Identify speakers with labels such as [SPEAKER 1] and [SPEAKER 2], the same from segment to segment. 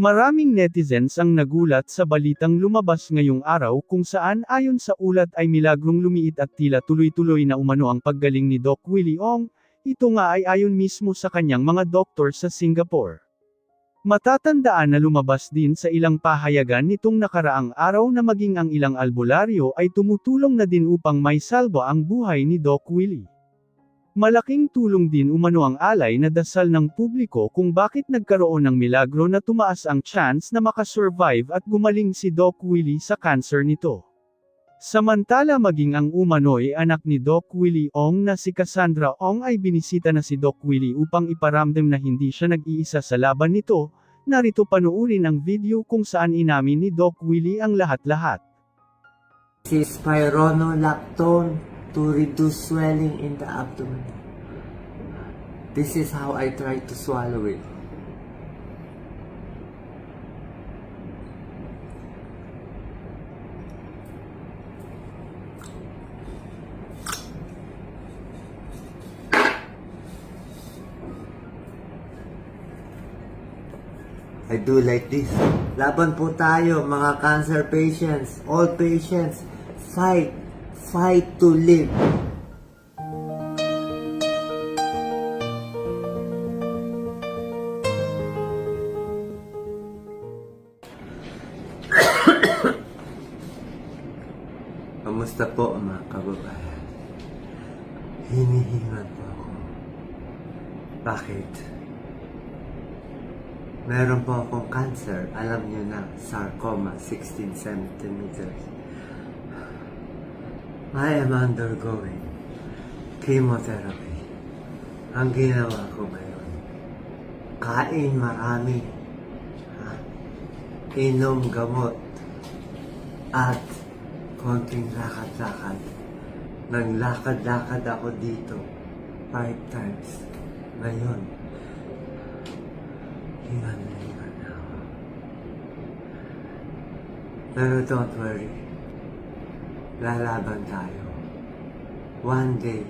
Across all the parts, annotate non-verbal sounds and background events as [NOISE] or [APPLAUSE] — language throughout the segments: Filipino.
[SPEAKER 1] Maraming netizens ang nagulat sa balitang lumabas ngayong araw kung saan ayon sa ulat ay milagrong lumiit at tila tuloy-tuloy na umano ang paggaling ni Doc Willie Ong, ito nga ay ayon mismo sa kanyang mga doktor sa Singapore. Matatandaan na lumabas din sa ilang pahayagan nitong nakaraang araw na maging ang ilang albularyo ay tumutulong na din upang may salba ang buhay ni Doc Willie. Malaking tulong din umano ang alay na dasal ng publiko kung bakit nagkaroon ng milagro na tumaas ang chance na makasurvive at gumaling si Doc Willie sa cancer nito. Samantala maging ang umano'y anak ni Doc Willie Ong na si Cassandra Ong ay binisita na si Doc Willie upang iparamdam na hindi siya nag-iisa sa laban nito, narito panuurin ang video kung saan inamin ni Doc Willie ang lahat-lahat.
[SPEAKER 2] This is spironolactone to reduce swelling in the abdomen. This is how I try to swallow it. I do like this. Laban po tayo, mga cancer patients, all patients. Fight. Fight to live. [COUGHS] Kamusta po mga kababayan? Hinihingan po ako. Bakit? Meron po akong cancer. Alam niyo na, sarcoma, 16 centimeters. I am undergoing chemotherapy. Ang ginawa ko ngayon, kain marami, ha? inom gamot, at konting lakad-lakad. Nang lakad-lakad ako dito, five times. Ngayon, Hingan na hingan na ako. Pero don't worry. Lalaban tayo. One day,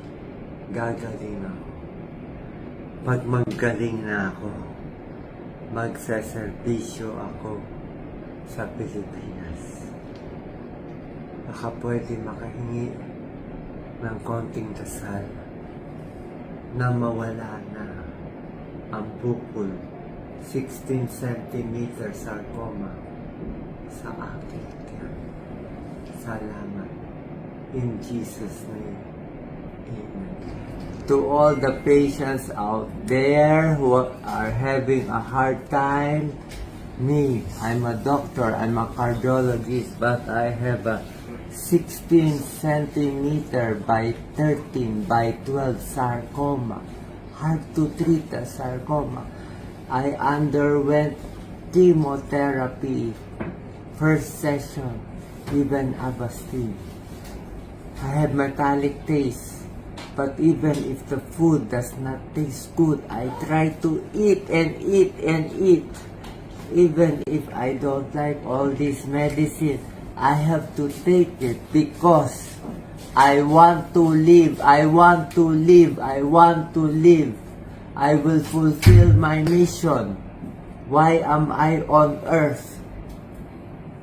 [SPEAKER 2] gagaling ako. Pag magaling na ako, magsaservisyo ako sa Pilipinas. Baka pwede makahingi ng konting dasal na mawala na ang bukol 16 centimeter sarcoma sa aking tiyan. Salamat. In Jesus' name. Amen. To all the patients out there who are having a hard time, me, I'm a doctor, I'm a cardiologist, but I have a 16 centimeter by 13 by 12 sarcoma. Hard to treat a sarcoma. I underwent chemotherapy first session, even Avastin. I have metallic taste, but even if the food does not taste good, I try to eat and eat and eat. Even if I don't like all this medicine, I have to take it because I want to live, I want to live, I want to live. I will fulfill my mission. Why am I on earth?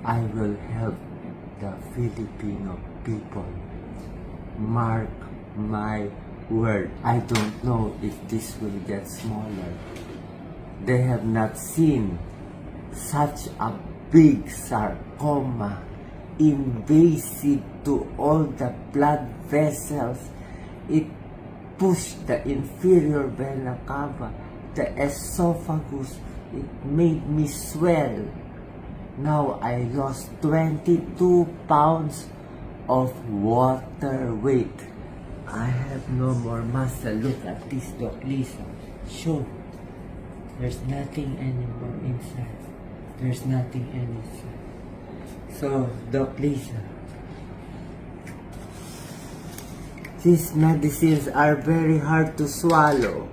[SPEAKER 2] I will help the Filipino people. Mark my word. I don't know if this will get smaller. They have not seen such a big sarcoma invasive to all the blood vessels. It pushed the inferior vena cava, the esophagus. It made me swell. Now I lost 22 pounds of water weight. I have no more muscle. Look at this, Doc Lisa. Show. There's nothing anymore inside. There's nothing inside. So, Doc Lisa, these medicines are very hard to swallow.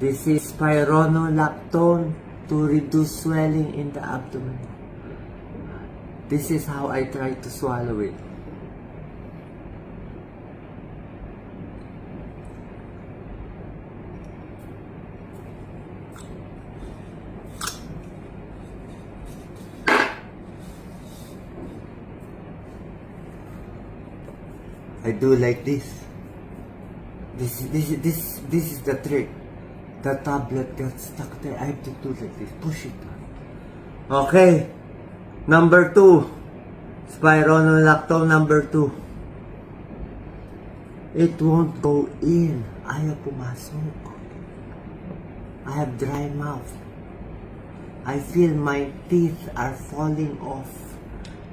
[SPEAKER 2] This is spironolactone to reduce swelling in the abdomen. This is how I try to swallow it. I do like this. This this this this is the trick. The tablet gets stuck there. I have to do like this. Push it. Okay. Number two. Spironolactone number two. It won't go in. Ayaw pumasok. I have dry mouth. I feel my teeth are falling off.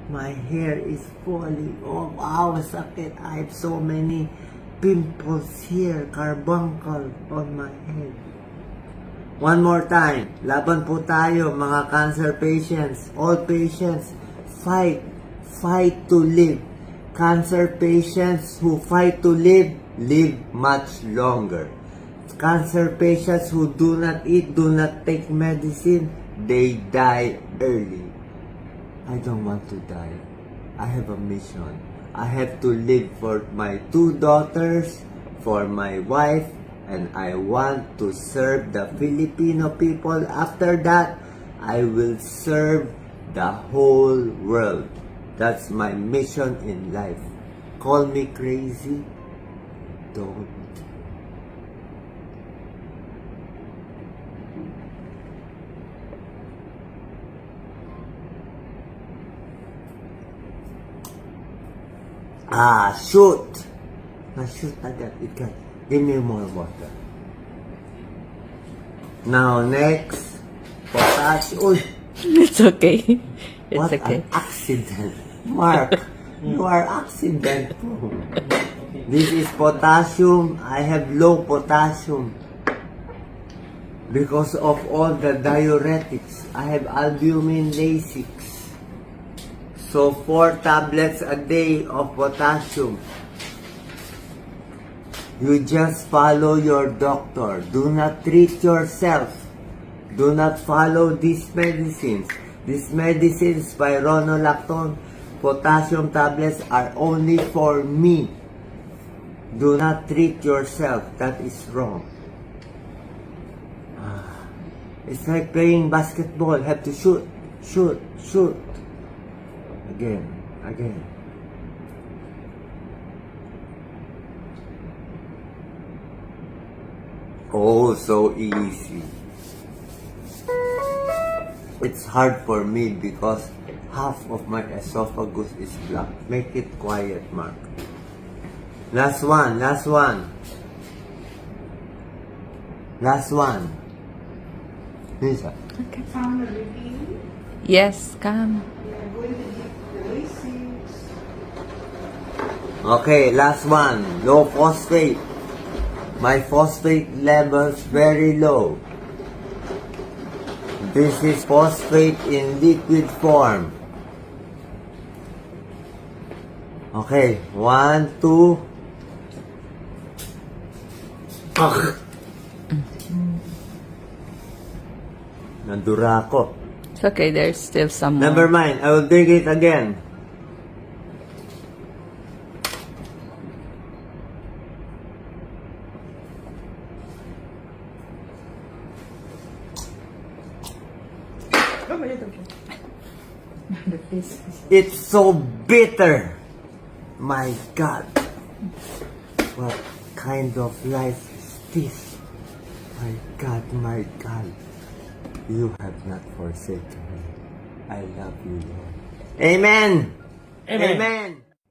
[SPEAKER 2] My hair is falling off. Wow, sakit. I have so many pimples here, carbuncle on my head. One more time. Laban po tayo, mga cancer patients, all patients. Fight. Fight to live. Cancer patients who fight to live, live much longer. Cancer patients who do not eat, do not take medicine, they die early. I don't want to die. I have a mission. I have to live for my two daughters, for my wife, and I want to serve the Filipino people. After that, I will serve the whole world. That's my mission in life. Call me crazy. Don't. Ah, shoot! Na-shoot agad. Ikaw. Give me more water. Now, next. Potash. Uy!
[SPEAKER 3] It's okay. It's
[SPEAKER 2] What
[SPEAKER 3] okay.
[SPEAKER 2] an accident. Mark, you are accident prone. This is potassium. I have low potassium. Because of all the diuretics. I have albumin Lasix. So, four tablets a day of potassium. You just follow your doctor. Do not treat yourself. Do not follow these medicines. These medicines, spironolactone, potassium tablets are only for me. Do not treat yourself. That is wrong. Ah, It's like playing basketball. Have to shoot, shoot, shoot. Again, again. Oh, so easy. It's hard for me because half of my esophagus is blocked. Make it quiet, Mark. Last one, last one. Last one. Lisa.
[SPEAKER 3] Okay. Yes, come.
[SPEAKER 2] Okay, last one. Low phosphate. My phosphate levels very low. This is phosphate in liquid form. Okay, one, two. Ah! Nandura ako.
[SPEAKER 3] It's okay. There's still some more.
[SPEAKER 2] Never mind, I will drink it again. It's so bitter. My God. What kind of life is this? My God, my God. You have not forsaken me. I love you, Lord. Amen.
[SPEAKER 4] Amen.
[SPEAKER 2] Amen.